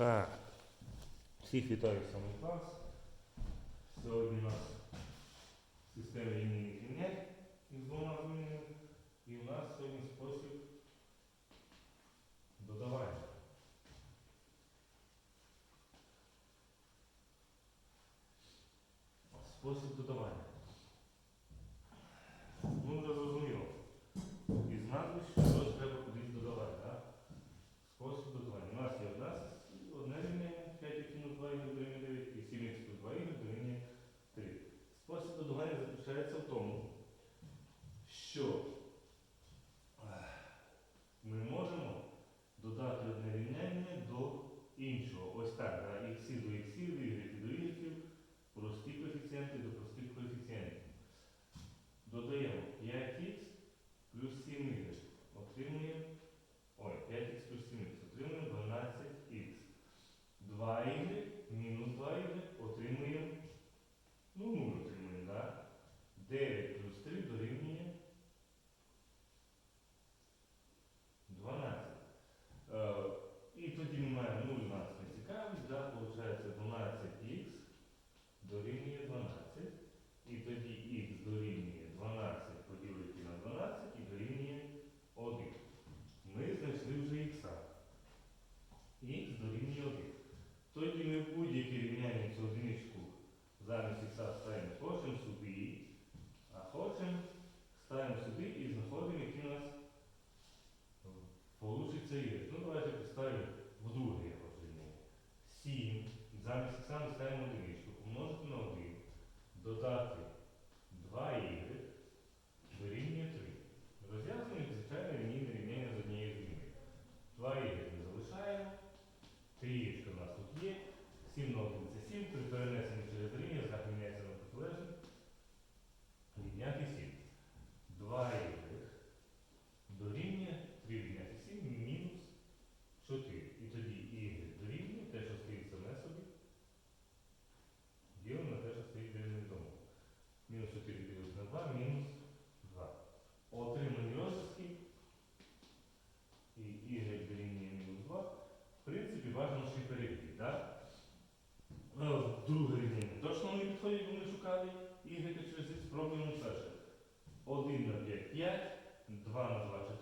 Так, всіх вітаю саме клас. Сьогодні у нас система лінії інженер із двома змінами. І у нас сьогодні спосіб додавання. Спосіб додавання.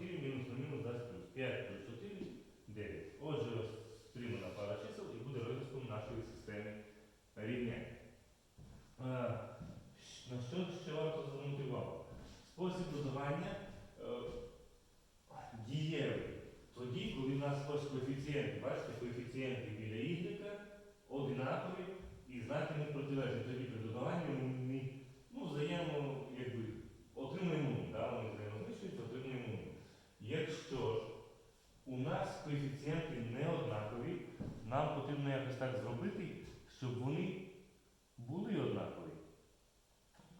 1 мінус на мінус дасть плюс. 5 плюс 4 9. Отже, стримана пара чисел і буде розв'язком нашої системи рівнянь. Е, на що ще варто звернути увагу? Спосіб додавання е, дієвий. Тоді, коли в нас ось коефіцієнти, бачите, коефіцієнти біля Y однакові і знаки не протилежні. нас коефіцієнти не однакові. Нам потрібно якось так зробити, щоб вони були однакові.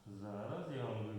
Зараз я вам говорю.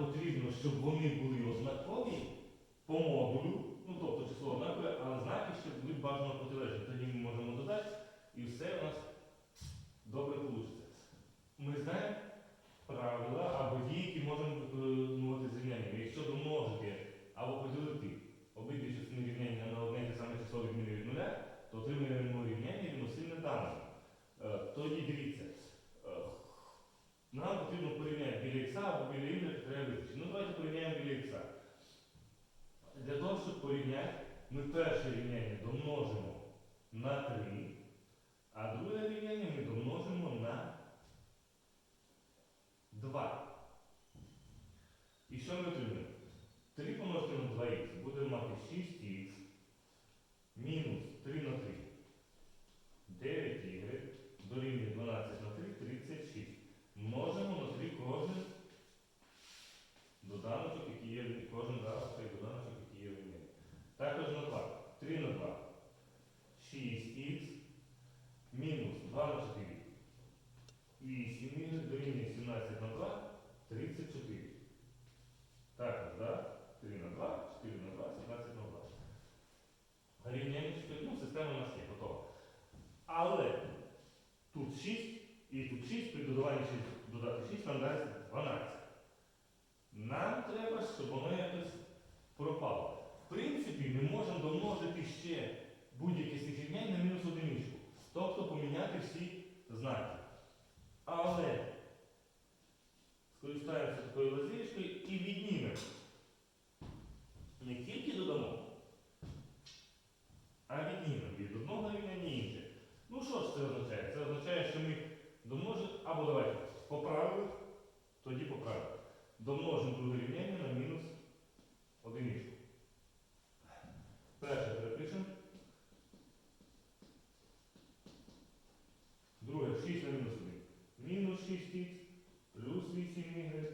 потрібно, щоб вони були ознакові по модулю, ну тобто число знакове, але знаки ще будуть бажано протилежні. ми перше рівняння домножимо на 3, а друге рівняння ми домножимо на 2. І що ми тут? 6х плюс 8y